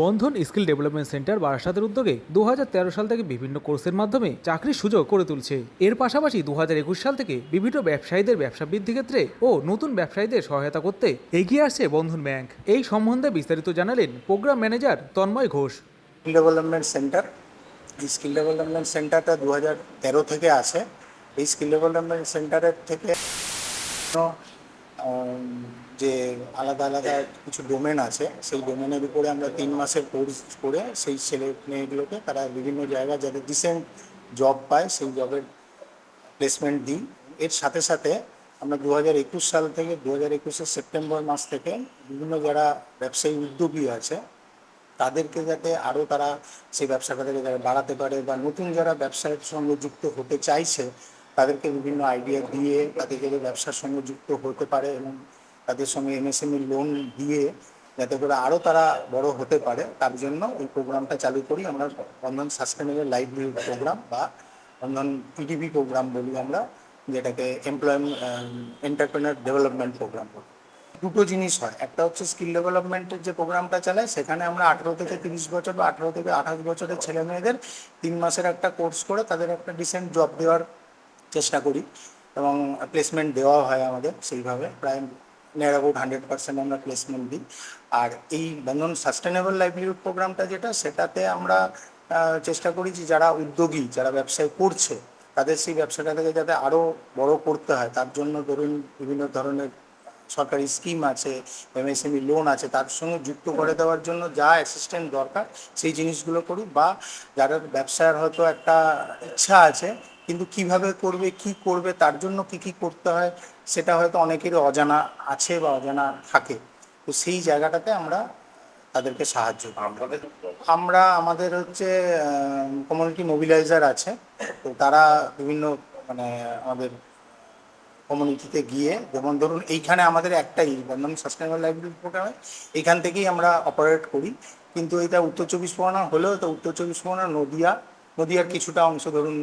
বন্ধন skill development centre বারাসাতের উদ্যোগে দু হাজার তেরো সাল থেকে বিভিন্ন কোর্সের মাধ্যমে চাকরির সুযোগ করে তুলছে। এর পাশাপাশি দু হাজার একুশ সাল থেকে বিভিন্ন ব্যবসায়ীদের ব্যবসা বৃদ্ধি ক্ষেত্রে ও নতুন ব্যবসায়ীদের সহায়তা করতে এগিয়ে আসছে বন্ধন ব্যাংক। এই সম্বন্ধে বিস্তারিত জানালেন program manager Tanmoy Ghosh. Skill development centre skill development সেন্টারটা দু হাজার তেরো থেকে আছে এই স্কিল ডেভেলপমেন্ট সেন্টারের থেকে যে আলাদা আলাদা কিছু ডোমেন আছে, সেই ডোমেনের উপরে আমরা তিন মাসের কোর্স করে সেই ছেলে মেয়েগুলোকে তারা বিভিন্ন জায়গায় যাতে ডিসেন্ট জব পায়, সেই জবের প্লেসমেন্ট দিই। এর সাথে সাথে আমরা দু হাজার একুশ সাল থেকে দু হাজার একুশের সেপ্টেম্বর মাস থেকে বিভিন্ন যারা ব্যবসায়ী উদ্যোগী আছে, তাদেরকে যাতে আরও তারা সেই ব্যবসাটাকে যারা বাড়াতে পারে বা নতুন যারা ব্যবসার সঙ্গে যুক্ত হতে চাইছে তাদেরকে বিভিন্ন আইডিয়া দিয়ে তাদেরকে ব্যবসার সঙ্গে যুক্ত হতে পারে এবং তাদের সঙ্গে এমএসএমই লোন দিয়ে যাতে করে আরও তারা বড় হতে পারে, তার জন্য এই প্রোগ্রামটা চালু করি। আমরা বন্ধন সাস্টেনেবল লাইভলিহুড প্রোগ্রাম বা বন্ধন ইডিবি প্রোগ্রাম বলি আমরা, যেটাকে এমপ্লয়মেন্ট এন্টারপ্রেনার ডেভেলপমেন্ট প্রোগ্রাম বলি। দুটো জিনিস হয়। একটা হচ্ছে স্কিল ডেভেলপমেন্টের যে প্রোগ্রামটা চালায়, সেখানে আমরা আঠেরো থেকে তিরিশ বছর বা আঠেরো থেকে আঠাশ বছরের ছেলে মেয়েদের তিন মাসের একটা কোর্স করে তাদের একটা ডিসেন্ট জব দেওয়ার চেষ্টা করি এবং প্লেসমেন্ট দেওয়া হয় আমাদের সেইভাবে। প্রায় নিয়ার অ্যাবাউট হান্ড্রেড পার্সেন্ট আমরা প্লেসমেন্ট দিই। আর এই বন্ধন সাস্টেনেবল লাইভলিহুড প্রোগ্রামটা যেটা, সেটাতে আমরা চেষ্টা করি যে যারা উদ্যোগী, যারা ব্যবসায় করছে, তাদের সেই ব্যবসাটাকে যাতে আরও বড় করতে হয়। তার জন্য ধরুন বিভিন্ন ধরনের সরকারি স্কিম আছে এমএসএমই লোন আছে, তার সঙ্গে যুক্ত করে দেওয়ার জন্য যা অ্যাসিস্ট্যান্ট দরকার, সেই জিনিসগুলো করি বা যারা ব্যবসার হয়তো একটা ইচ্ছা আছে কিন্তু কীভাবে করবে কি করবে তার জন্য কি কি করতে হয় সেটা হয়তো অনেকেরই অজানা আছে বা অজানা থাকে। তো সেই জায়গাটাতে আমরা তাদেরকে সাহায্য করি। আমরা আমাদের হচ্ছে কমিউনিটি মোবিলাইজার আছে। তো তারা বিভিন্ন মানে আমাদের কমিউনিটিতে গিয়ে যেমন ধরুন এইখানে আমাদের একটাই বন্ধন সাস্টেনেবল লাইব্রেরি প্রোগ্রামে এইখান থেকেই আমরা অপারেট করি। কিন্তু এটা উত্তর চব্বিশ পরগনা হলেও তো উত্তর চব্বিশ পরগনা নদিয়া নদিয়ার কিছুটা অংশ ধরুন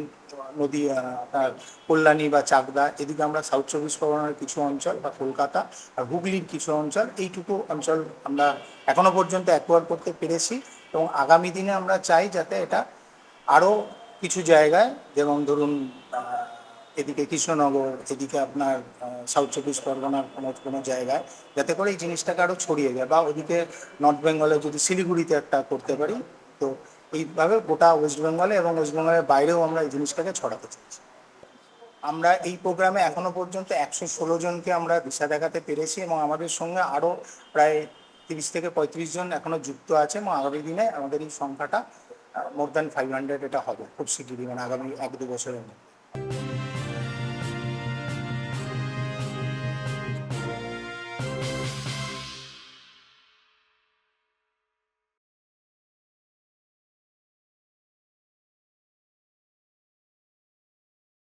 নদিয়া আপনার কল্যাণী বা চাকদা, এদিকে আমরা সাউথ চব্বিশ পরগনার কিছু অঞ্চল বা কলকাতা আর হুগলির কিছু অঞ্চল, এইটুকু অঞ্চল আমরা এখনও পর্যন্ত অ্যাকোয়ার করতে পেরেছি এবং আগামী দিনে আমরা চাই যাতে এটা আরও কিছু জায়গায়, যেমন ধরুন এদিকে কৃষ্ণনগর, এদিকে আপনার সাউথ চব্বিশ পরগনার কোনো কোনো জায়গায়, যাতে করে এই জিনিসটাকে আরও ছড়িয়ে যায় বা ওদিকে নর্থ বেঙ্গলে যদি শিলিগুড়িতে একটা করতে পারি, তো এইভাবে গোটা ওয়েস্ট বেঙ্গলে এবং ওয়েস্ট বেঙ্গলের বাইরেও আমরা এই জিনিসটাকে ছড়াতে চাইছি। আমরা এই প্রোগ্রামে এখনও পর্যন্ত একশো ষোলো জনকে আমরা দিশা দেখাতে পেরেছি এবং আমাদের সঙ্গে আরও প্রায় তিরিশ থেকে পঁয়ত্রিশ জন এখনও যুক্ত আছে এবং আগামী দিনে আমাদের এই সংখ্যাটা মোর দ্যান ফাইভ হান্ড্রেড এটা হবে খুব শিগগিরই মানে আগামী এক দু বছরের মধ্যে।